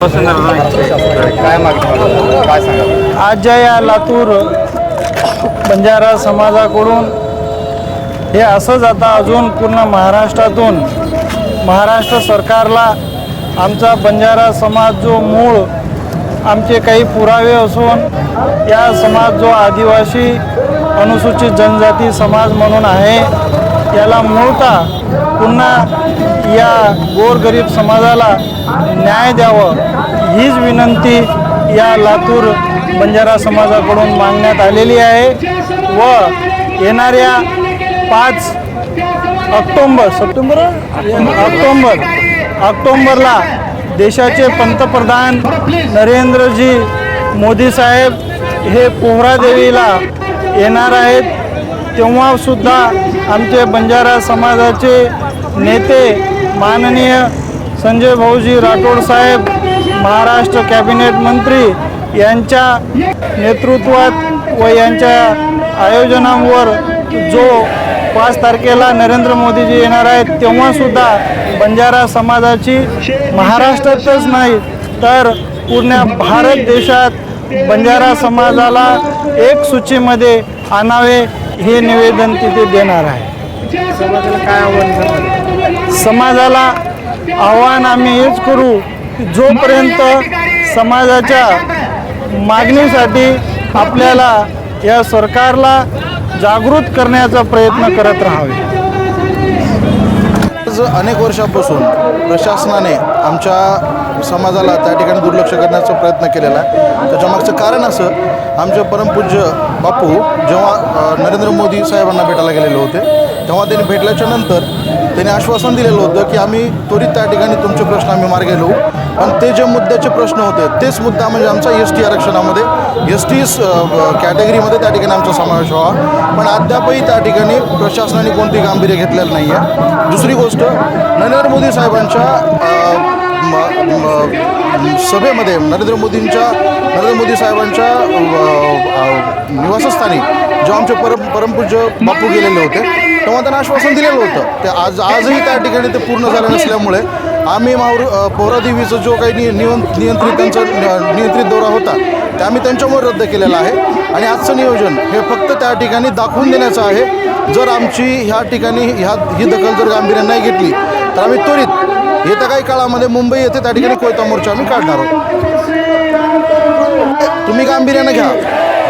काय मागणी काय सांगा आज ज्या या लातूर बंजारा समाजाकडून. हे असंच आता अजून पूर्ण महाराष्ट्रातून महाराष्ट्र सरकारला आमचा बंजारा समाज जो मूळ आमचे काही पुरावे असून या समाज जो आदिवासी अनुसूचित जनजाती समाज म्हणून आहे याला मूळतः पुन्हा या गोरगरीब समाजाला न्याय द्यावं हीच विनंती या लातूर बंजारा समाजाकडून मागण्यात आलेली आहे व येणाऱ्या पाच ऑक्टोंबर सप्टेंबर? ऑक्टोंबर. ऑक्टोंबरला देशाचे पंतप्रधान नरेंद्रजी मोदी साहेब हे पोहरादेवीला येणार आहेत. तेव्हासुद्धा आमचे बंजारा समाजाचे नेते माननीय संजय भाऊजी राठोड साहेब महाराष्ट्र कॅबिनेट मंत्री यांच्या नेतृत्वात व यांच्या आयोजनांवर जो पाच तारखेला नरेंद्र मोदीजी येणार आहेत तेव्हासुद्धा बंजारा समाजाची महाराष्ट्रातच नाही तर पूर्ण भारत देशात बंजारा समाजाला एक सूचीमध्ये आणावे हे निवेदन तिथे देणार आहे. समाजाला काय आव्हान समाजाला आव्हान आम्ही हेच करू की जोपर्यंत समाजाच्या मागणीसाठी आपल्याला या सरकारला जागृत करण्याचा प्रयत्न करत राहावे. आज अनेक वर्षापासून प्रशासनाने आमच्या समाजाला त्या ठिकाणी दुर्लक्ष करण्याचा प्रयत्न केलेला आहे. त्याच्यामागचं कारण असं आमचे परमपूज्य बापू जेव्हा नरेंद्र मोदी साहेबांना भेटायला गेलेले होते तेव्हा त्यांनी भेटल्याच्या नंतर त्यांनी आश्वासन दिलेलं होतं की आम्ही त्वरित त्या ठिकाणी तुमचे प्रश्न आम्ही मार्गे लावू पण ते जे मुद्द्याचे प्रश्न होते तेच मुद्दा म्हणजे आमचा एस टी आरक्षणामध्ये एस टी कॅटेगरीमध्ये त्या ठिकाणी आमचा समावेश व्हावा. पण अद्यापही त्या ठिकाणी प्रशासनाने कोणती गांभीर्य घेतलेलं नाही आहे दुसरी गोष्ट नरेंद्र मोदी साहेबांच्या सभेमध्ये नरेंद्र मोदींच्या नरेंद्र मोदी साहेबांच्या निवासस्थानी जे आमचे परम परमपूज्य बापू गेलेले होते तेव्हा त्यांना आश्वासन दिलेलं होतं. ते आज आजही त्या ठिकाणी ते पूर्ण झालं नसल्यामुळे आम्ही मावर अ, पोहरादेवीचा जो काही नि नियं नियंत्रित त्यांचा नियंत्रित दौरा होता ते आम्ही त्यांच्यामुळे रद्द केलेला आहे. आणि आजचं नियोजन हे फक्त त्या ठिकाणी दाखवून देण्याचं आहे. जर आमची ह्या ठिकाणी ह्या ही दखल जर गांभीर्याने नाही घेतली तर आम्ही त्वरित येत्या काही काळामध्ये मुंबई येथे त्या ठिकाणी कोयता मोर्चा आम्ही काढणार आहोत. तुम्ही गांभीर्यानं घ्या.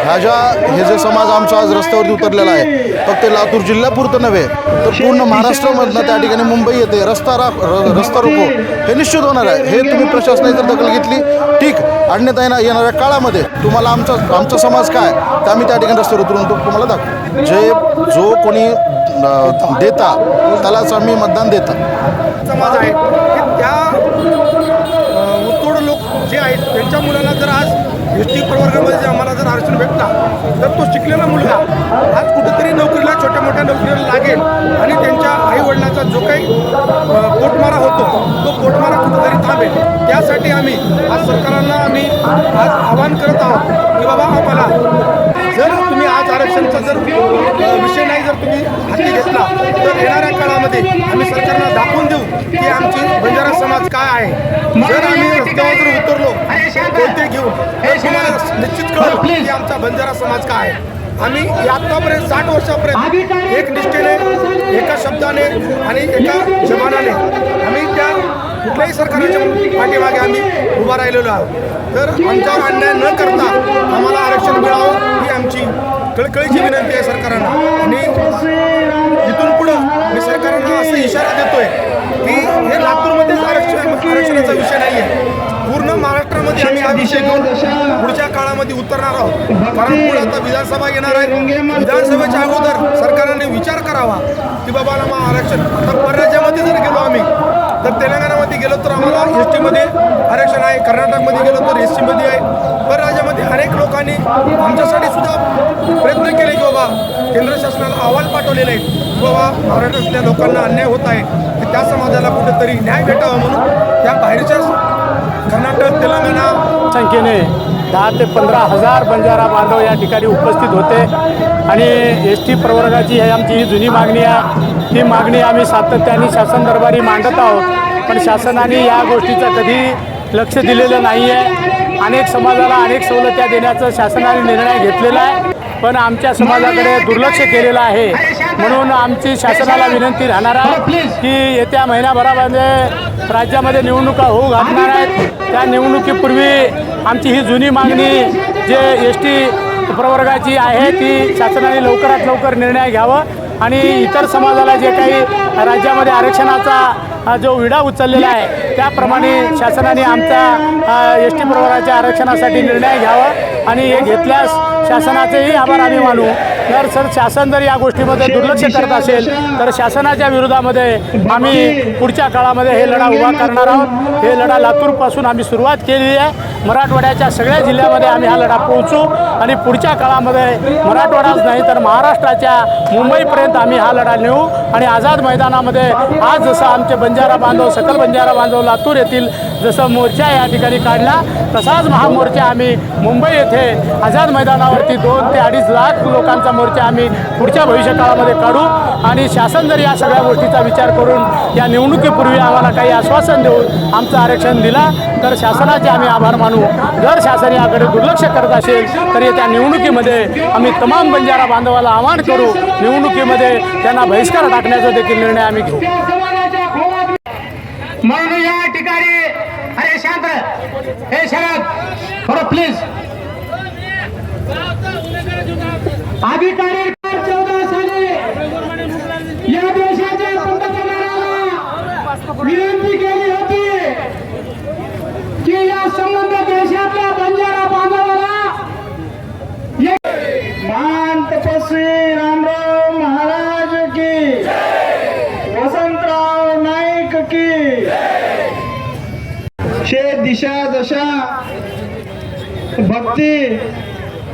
ह्या ज्या हे जे समाज आमचा आज रस्त्यावरती उतरलेला आहे फक्त लातूर जिल्ह्यापुरतं नव्हे तर पूर्ण महाराष्ट्रामधनं त्या ठिकाणी मुंबई येते रस्ता रा र- रस्ता रोको हे निश्चित होणार आहे. हे तुम्ही प्रशासनाने जर दखल घेतली ठीक अन्यथा येणार येणाऱ्या काळामध्ये तुम्हाला आमचा आमचा समाज काय तर आम्ही त्या ठिकाणी रस्त्यावर उतरून तुम्हाला दाखवू. जे जो कोणी देता त्यालाच आम्ही मतदान देता. समाज आहे. त्या जे आहेत त्यांच्या मुलांना जर आज एस टी प्रवर्गामध्ये जर आम्हाला जर आरक्षण भेटला तर तो शिकलेला मुलगा आज कुठेतरी नोकरीला छोट्या मोठ्या नोकरीला लागेल आणि त्यांच्या आईवडिलांचा जो काही पोटमारा होतो तो पोटमारा कुठेतरी थांबेल. त्यासाठी आम्ही आज सरकारांना आम्ही आज आवाहन करत आहोत की बाबा आम्हाला जर तुम्ही आज आरक्षणचा जर विषय नाही जर तुम्ही हाती घेतला तर येणाऱ्या काळामध्ये आम्ही सरकारला दाखवून देऊ की आमची बंजारा समाज काय आहे. जर आम्ही रस्त्यावर जर उतरलो कोणते घेऊन तर तुम्हाला निश्चित कळेल की आमचा बंजारा समाज काय आहे. आम्ही आत्तापर्यंत साठ वर्षापर्यंत एक निष्ठेने एका शब्दाने आणि एका जमानाने आम्ही त्या कुठल्याही सरकारच्या पाठीमागे आम्ही उभा राहिलेलो आहोत. तर आमच्यावर अन्याय न करता आम्हाला आरक्षण मिळावं ही आमची कळकळीची विनंती आहे सरकारांना. आणि इथून पुढं असं इशारा देतोय की हे लातूरमध्येच आरक्षण आरक्षणाचा विषय नाही आहे पूर्ण महाराष्ट्रामध्ये आम्ही हा विषय घेऊन पुढच्या काळामध्ये उतरणार आहोत. कारण पुढे आता विधानसभा येणार आहे. विधानसभेच्या अगोदर सरकारने विचार करावा की बाबा आरक्षण आता परराज्यामध्ये जर गेलो आम्ही तर तेलंगणामध्ये गेलो तर आम्हाला एस टीमध्ये आरक्षण आहे कर्नाटकमध्ये गेलो तर एस टीमध्ये आहे परराज्यामध्ये अनेक लोकांनी आमच्यासाठी सुद्धा प्रयत्न केले की बाबा केंद्र शासनाला अहवाल पाठवलेले आहेत की बाबा महाराष्ट्रातल्या लोकांना अन्याय होत आहे की त्या समाजाला कुठेतरी न्याय भेटावा म्हणून त्या बाहेरच्या कर्नाटक तेलंगणा संख्येने दहा ते पंधरा हजार बंजारा बांधव या ठिकाणी उपस्थित होते. आणि एस टी प्रवर्गाची ही आमची ही जुनी मागणी आहे. ही मागणी आम्ही सातत्याने शासन दरबारी मांडत आहोत. पण शासनाने या गोष्टीचं कधी लक्ष दिलेलं नाही आहे अनेक समाजाला अनेक सवलत्या देण्याचा शासनाने निर्णय घेतलेला आहे. पण आमच्या समाजाकडे दुर्लक्ष केलेलं आहे. म्हणून आमची शासनाला विनंती राहणार आहे की येत्या महिन्याभरामध्ये राज्यामध्ये निवडणुका होऊ घालणार आहेत. त्या निवडणुकीपूर्वी आमची ही जुनी मागणी जे एस टी प्रवर्गाची आहे ती शासनाने लवकरात लवकर निर्णय घ्यावा. आणि इतर समाजाला जे काही राज्यामध्ये आरक्षणाचा जो विडा उचललेला आहे त्याप्रमाणे शासनाने आमच्या एस टी प्रवर्गाच्या आरक्षणासाठी निर्णय घ्यावा आणि हे घेतल्यास शासनाचेही आभार आम्ही मानू. जर सर शासन जर या गोष्टीमध्ये दुर्लक्ष करत असेल तर शासनाच्या विरोधामध्ये आम्ही पुढच्या काळामध्ये हे लढा उभा करणार आहोत. हे लढा लातूरपासून आम्ही सुरुवात केलेली आहे. मराठवाड्याच्या सगळ्या जिल्ह्यामध्ये आम्ही हा लढा पोहोचू आणि पुढच्या काळामध्ये मराठवाडाच नाही तर महाराष्ट्राच्या मुंबईपर्यंत आम्ही हा लढा नेऊ. आणि आझाद मैदानामध्ये आज जसं आमचे बंजारा बांधव सकल बंजारा बांधव लातूर येथील जसं मोर्चा या ठिकाणी काढला तसाच महामोर्चा आम्ही मुंबई येथे आझाद मैदानावरती दोन ते अडीच लाख लोकांचा मोर्चा आम्ही पुढच्या भविष्यकाळामध्ये काढू. आणि शासन जर या सगळ्या गोष्टीचा विचार करून या निवडणुकीपूर्वी आम्हाला काही आश्वासन देऊन आमचं आरक्षण दिला तर शासनाचे आम्ही आभार मानू. जर शासन याकडे दुर्लक्ष करत असेल तर येत्या निवडणुकीमध्ये आम्ही तमाम बंजारा बांधवाला आवाहन करू निवडणुकीमध्ये त्यांना बहिष्कार टाकण्याचा देखील निर्णय आम्ही घेऊ. म्हणून या ठिकाणी. अरे शांत हे शरद थोडं प्लीज अधिकारी चौदा साली या देशाच्या पंतप्रधानाला विनंती केली होती की या संबंध देशातल्या बंजारा बांधवाला महान तपस्वी रामराव महाराज की वसंतराव नाईक की शे दिशा दशा भक्ती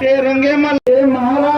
ते रंगेमल हे महाराज